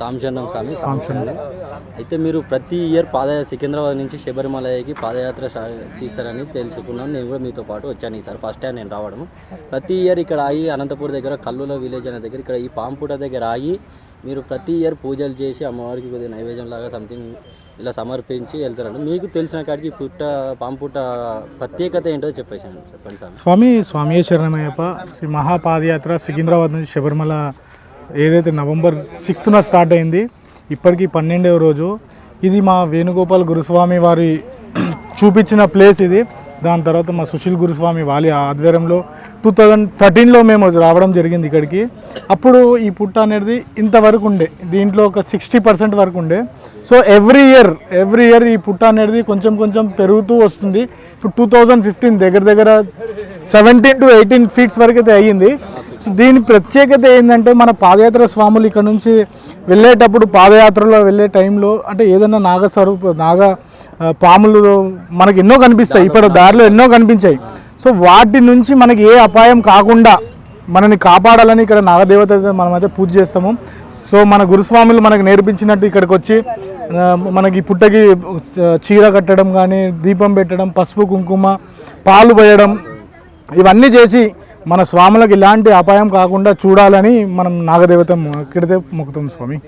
సాంశన్నం స్వామి. సాంశన్నం అయితే మీరు ప్రతి ఇయర్ పాదయాత్ర సికింద్రాబాద్ నుంచి శబరిమలకి పాదయాత్ర తీస్తారని తెలుసుకున్నాను. నేను కూడా మీతో పాటు వచ్చాను ఈసారి. ఫస్ట్ టైం నేను రావడం ప్రతి ఇయర్ ఇక్కడ ఆగి అనంతపూర్ దగ్గర కల్లుల విలేజ్ అనే దగ్గర ఇక్కడ ఈ పాంపుట దగ్గర ఆగి మీరు ప్రతి ఇయర్ పూజలు చేసి అమ్మవారికి కొద్దిగా నైవేద్యం లాగా సంథింగ్ ఇలా సమర్పించి వెళ్తారండి మీకు తెలిసిన కాడికి పుట్ట పాంపుట ప్రత్యేకత ఏంటో చెప్పేసాను చెప్పండి సార్. స్వామి స్వామి శరణమయ్యప్ప శ్రీ మహాపాదయాత్ర సికింద్రాబాద్ నుంచి శబరిమల ఏదైతే నవంబర్ సిక్స్త్న స్టార్ట్ అయింది ఇప్పటికీ పన్నెండవ రోజు. ఇది మా వేణుగోపాల్ గురుస్వామి వారి చూపించిన ప్లేస్ ఇది. దాని తర్వాత మా సుశీల్ గురుస్వామి వాళ్ళ ఆధ్వర్యంలో టూ థౌజండ్ థర్టీన్లో మేము రావడం జరిగింది ఇక్కడికి. అప్పుడు ఈ పుట్ట అనేది ఇంతవరకు ఉండే దీంట్లో ఒక సిక్స్టీ పర్సెంట్ వరకు ఉండే. So every year every year ఈ పుట్ట అనేది కొంచెం కొంచెం పెరుగుతూ వస్తుంది. ఇప్పుడు టూ థౌజండ్ ఫిఫ్టీన్ దగ్గర దగ్గర సెవెంటీన్ టు ఎయిటీన్ ఫీట్స్ వరకు అయితే అయ్యింది. దీని ప్రత్యేకత ఏంటంటే మన పాదయాత్ర స్వాములు ఇక్కడ నుంచి వెళ్ళేటప్పుడు పాదయాత్రలో వెళ్ళే టైంలో అంటే ఏదైనా నాగస్వరూప నాగ పాములు మనకి ఎన్నో కనిపిస్తాయి. ఇప్పుడు దారిలో ఎన్నో కనిపించాయి. సో వాటి నుంచి మనకి ఏ అపాయం కాకుండా మనని కాపాడాలని ఇక్కడ నాగదేవత మనమైతే పూజ చేస్తాము. సో మన గురుస్వాములు మనకు నేర్పించినట్టు ఇక్కడికి వచ్చి మనకి పుట్టకి చీర కట్టడం కానీ దీపం పెట్టడం పసుపు కుంకుమ పాలు పోయడం ఇవన్నీ చేసి మన స్వాములకు ఇలాంటి అపాయం కాకుండా చూడాలని మనం నాగదేవత కిడితే మొక్కుతాం స్వామి.